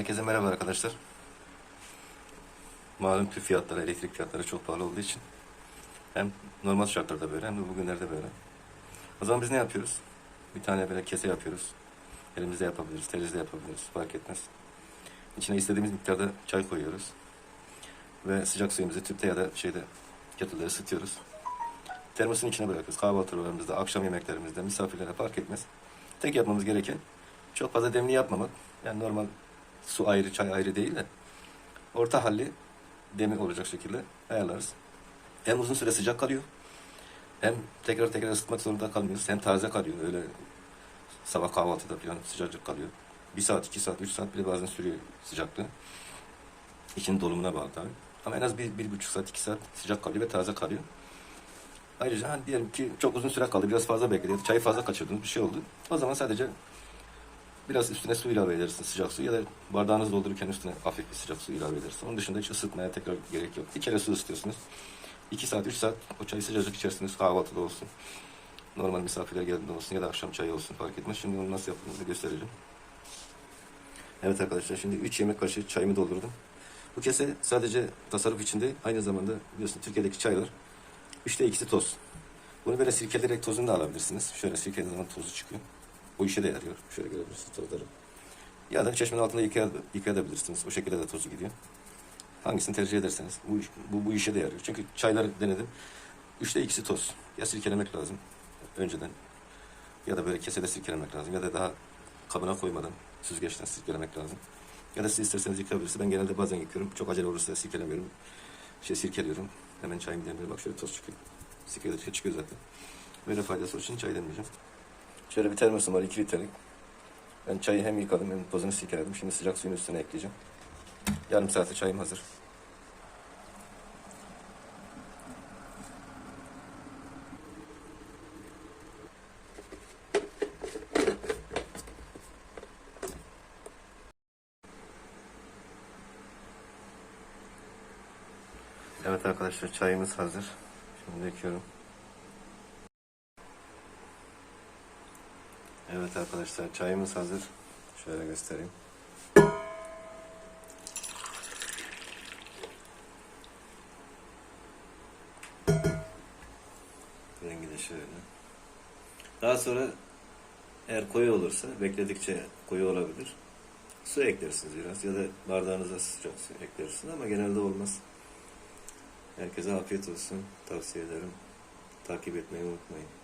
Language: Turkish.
Herkese merhaba arkadaşlar. Malum ki fiyatları, elektrik fiyatları çok pahalı olduğu için hem normal şartlarda böyle hem de bugünlerde böyle. O zaman biz ne yapıyoruz? Bir tane böyle kese yapıyoruz. Elimizde yapabiliriz, terizde yapabiliriz, fark etmez. İçine istediğimiz miktarda çay koyuyoruz. Ve sıcak suyumuzu tüpte ya da şeyde kettle'da ısıtıyoruz. Termosun içine bırakıyoruz. Kahvaltılarımızda, akşam yemeklerimizde, misafirlere fark etmez. Tek yapmamız gereken çok fazla demli yapmamak. Yani normal su ayrı, çay ayrı değil de orta halli demir olacak şekilde ayarlarız. Hem uzun süre sıcak kalıyor. Hem tekrar tekrar ısıtmak zorunda kalmıyoruz. Hem taze kalıyor. Öyle sabah kahvaltıda falan sıcacık kalıyor. Bir saat, iki saat, üç saat bile bazen sürüyor sıcaklığı. İçinin dolumuna bağlı tabii. Ama en az bir, bir buçuk saat, iki saat sıcak kalıyor ve taze kalıyor. Ayrıca hani diyelim ki çok uzun süre kaldı, biraz fazla bekledi, çayı fazla kaçırdınız, bir şey oldu. O zaman sadece biraz üstüne su ilave edersin, sıcak su ya da bardağınızı doldururken üstüne hafif bir sıcak su ilave edersin. Onun dışında hiç ısıtmaya tekrar gerek yok. Bir kere su ısıtıyorsunuz. 2 saat, 3 saat o çayı sıcacık içersiniz kahvaltıda olsun. Normal misafirler geldiğinde olsun ya da akşam çayı olsun fark etmez. Şimdi onu nasıl yaptığımızı göstereceğim. Evet arkadaşlar şimdi 3 yemek kaşığı çayımı doldurdum. Bu kese sadece tasarruf için değil aynı zamanda biliyorsun Türkiye'deki çaylar üçte ikisi toz. Bunu böyle sirkeleyerek tozunu da alabilirsiniz. Şöyle sirkelediğiniz zaman tozu çıkıyor. Bu işe de yarıyor. Şöyle görebilirsiniz tozları. Ya da çeşmenin altında yıkay yıkayabilirsiniz. O şekilde de tozu gidiyor. Hangisini tercih ederseniz bu, bu, bu işe de yarıyor. Çünkü çayları denedim. Üçte ikisi toz. Ya sirkelemek lazım önceden. Ya da böyle kesede sirkelemek lazım. Ya da daha kabına koymadan süzgeçten sirkelemek lazım. Ya da siz isterseniz yıkayabilirsiniz. Ben genelde bazen yıkıyorum. Çok acele olursa sirkelemiyorum. Şey sirkeliyorum. Hemen çayımı demliyorum. Bak şöyle toz çıkıyor. Sirkeledikçe çıkıyor zaten. Böyle faydası için çay demleyeceğim. Şöyle bir termosum var 2 litrelik. Ben çayı hem yıkadım hem tozunu sirkeledim. Şimdi sıcak suyun üstüne ekleyeceğim. Yarım saate çayım hazır. Evet arkadaşlar çayımız hazır. Şimdi döküyorum. Evet arkadaşlar çayımız hazır. Şöyle göstereyim. Rengi de şöyle. Daha sonra eğer koyu olursa bekledikçe koyu olabilir. Su eklersiniz biraz ya da bardağınıza sıcak su eklersiniz ama genelde olmaz. Herkese afiyet olsun. Tavsiye ederim. Takip etmeyi unutmayın.